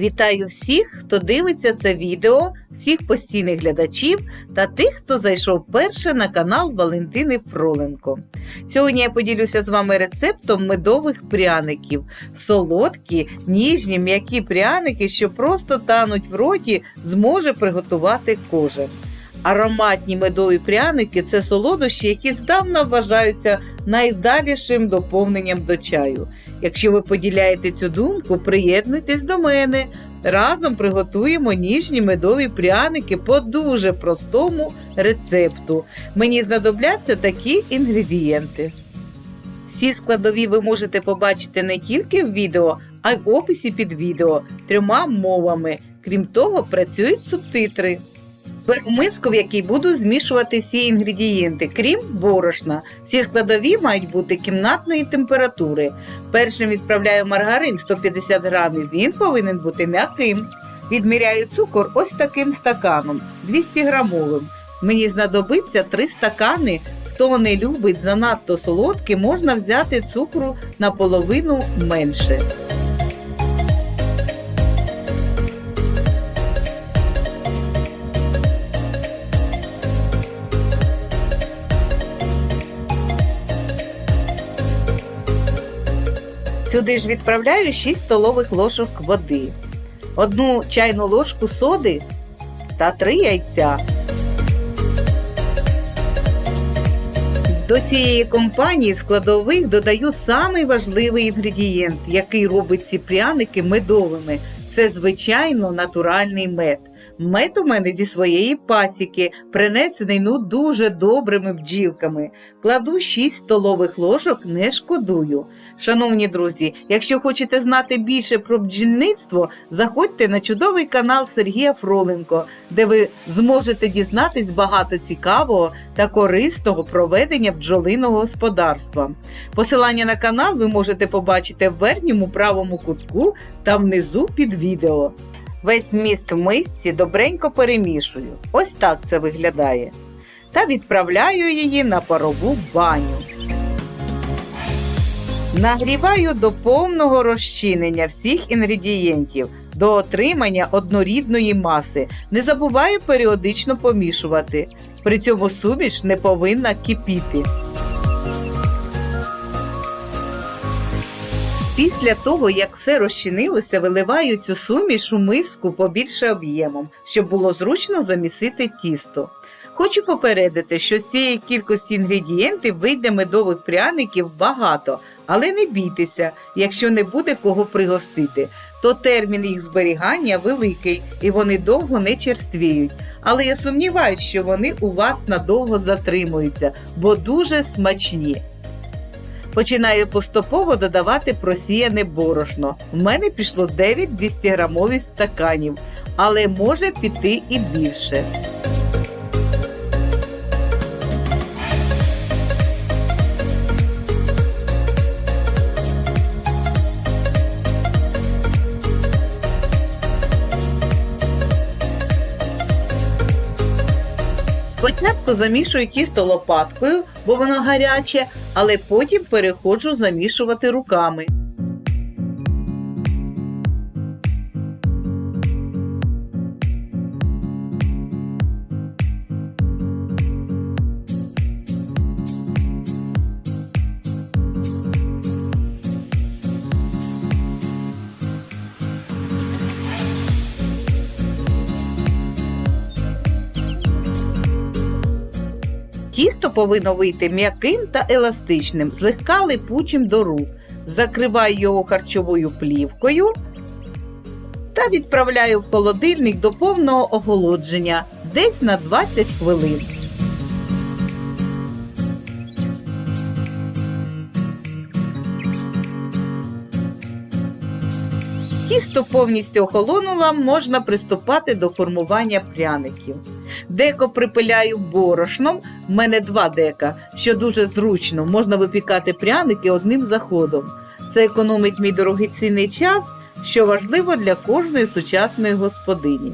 Вітаю всіх, хто дивиться це відео, всіх постійних глядачів та тих, хто зайшов перше на канал Валентини Фроленко. Сьогодні я поділюся з вами рецептом медових пряників. Солодкі, ніжні, м'які пряники, що просто тануть в роті, зможе приготувати кожен. Ароматні медові пряники це солодощі, які здавна вважаються найвдалішим доповненням до чаю. Якщо ви поділяєте цю думку, приєднуйтесь до мене. Разом приготуємо ніжні медові пряники по дуже простому рецепту. Мені знадобляться такі інгредієнти. Всі складові ви можете побачити не тільки в відео, а й в описі під відео трьома мовами. Крім того, працюють субтитри. Беру миску, в якій буду змішувати всі інгредієнти, крім борошна. Всі складові мають бути кімнатної температури. Першим відправляю маргарин 150 грамів, він повинен бути м'яким. Відміряю цукор ось таким стаканом 200 грамовим. Мені знадобиться 3 стакани. Хто не любить занадто солодке, можна взяти цукру наполовину менше. Сюди ж відправляю 6 столових ложок води, одну чайну ложку соди та 3 яйця. До цієї компанії складових додаю самий важливий інгредієнт, який робить ці пряники медовими. Це звичайно натуральний мед. Мед у мене зі своєї пасіки, принесений ну дуже добрими бджілками. Кладу 6 столових ложок, не шкодую. Шановні друзі, якщо хочете знати більше про бджільництво, заходьте на чудовий канал Сергія Фроленко, де ви зможете дізнатись багато цікавого та корисного проведення бджолиного господарства. Посилання на канал ви можете побачити в верхньому правому кутку та внизу під відео. Весь міст в мисці добренько перемішую. Ось так це виглядає. Та відправляю її на парову баню. Нагріваю до повного розчинення всіх інгредієнтів, до отримання однорідної маси. Не забуваю періодично помішувати. При цьому суміш не повинна кипіти. Після того, як все розчинилося, виливаю цю суміш у миску побільше об'ємом, щоб було зручно замісити тісто. Хочу попередити, що з цієї кількості інгредієнтів вийде медових пряників багато, але не бійтеся, якщо не буде кого пригостити, то термін їх зберігання великий і вони довго не черствіють. Але я сумніваюся, що вони у вас надовго затримуються, бо дуже смачні. Починаю поступово додавати просіяне борошно. В мене пішло 9 200 грамових стаканів, але може піти і більше. Спочатку замішую тісто лопаткою, бо воно гаряче, але потім переходжу замішувати руками. Тісто повинно вийти м'яким та еластичним, злегка липучим до рук. Закриваю його харчовою плівкою та відправляю в холодильник до повного охолодження десь на 20 хвилин. Тісто повністю охолонуло, можна приступати до формування пряників. Деко припиляю борошном, в мене два дека, що дуже зручно, можна випікати пряники одним заходом. Це економить мій дорогоцінний час, що важливо для кожної сучасної господині.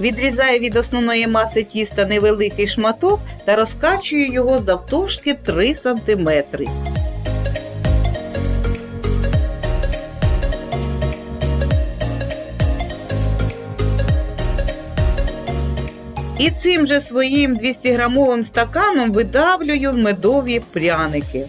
Відрізаю від основної маси тіста невеликий шматок та розкачую його завтовшки 3 см. І цим же своїм 200-грамовим стаканом видавлюю медові пряники.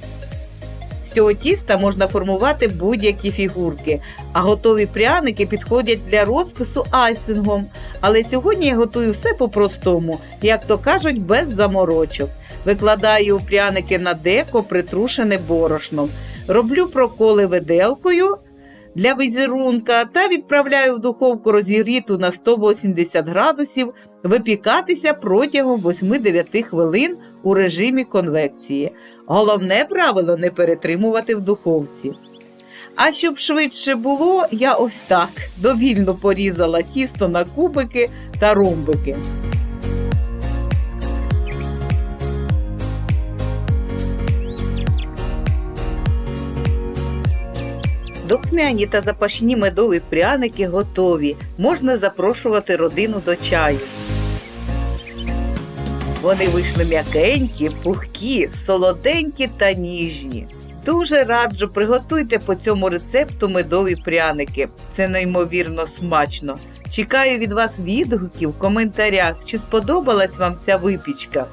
З цього тіста можна формувати будь-які фігурки, а готові пряники підходять для розпису айсингом. Але сьогодні я готую все по-простому, як то кажуть, без заморочок. Викладаю пряники на деко, притрушене борошном. Роблю проколи виделкою для візерунка та відправляю в духовку розігріту на 180 градусів випікатися протягом 8-9 хвилин у режимі конвекції. Головне правило не перетримувати в духовці. А щоб швидше було, я ось так довільно порізала тісто на кубики та ромбики. Духмяні та запашні медові пряники готові. Можна запрошувати родину до чаю. Вони вийшли м'якенькі, пухкі, солоденькі та ніжні. Дуже раджу, приготуйте по цьому рецепту медові пряники. Це неймовірно смачно. Чекаю від вас відгуків в коментарях, чи сподобалась вам ця випічка.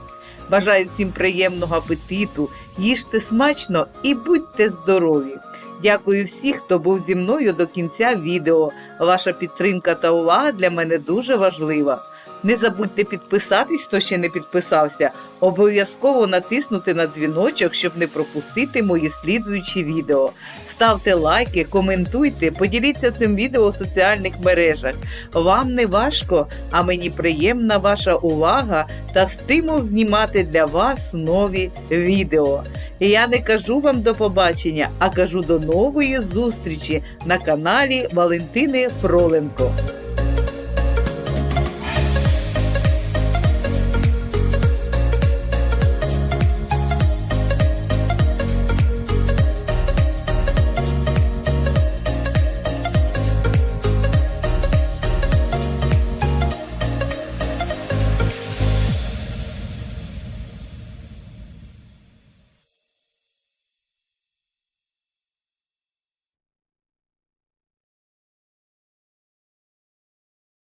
Бажаю всім приємного апетиту, їжте смачно і будьте здорові! Дякую всім, хто був зі мною до кінця відео. Ваша підтримка та увага для мене дуже важлива. Не забудьте підписатись, хто ще не підписався. Обов'язково натиснути на дзвіночок, щоб не пропустити мої слідуючі відео. Ставте лайки, коментуйте, поділіться цим відео у соціальних мережах. Вам не важко, а мені приємна ваша увага та стимул знімати для вас нові відео. І я не кажу вам до побачення, а кажу до нової зустрічі на каналі Валентини Фроленко.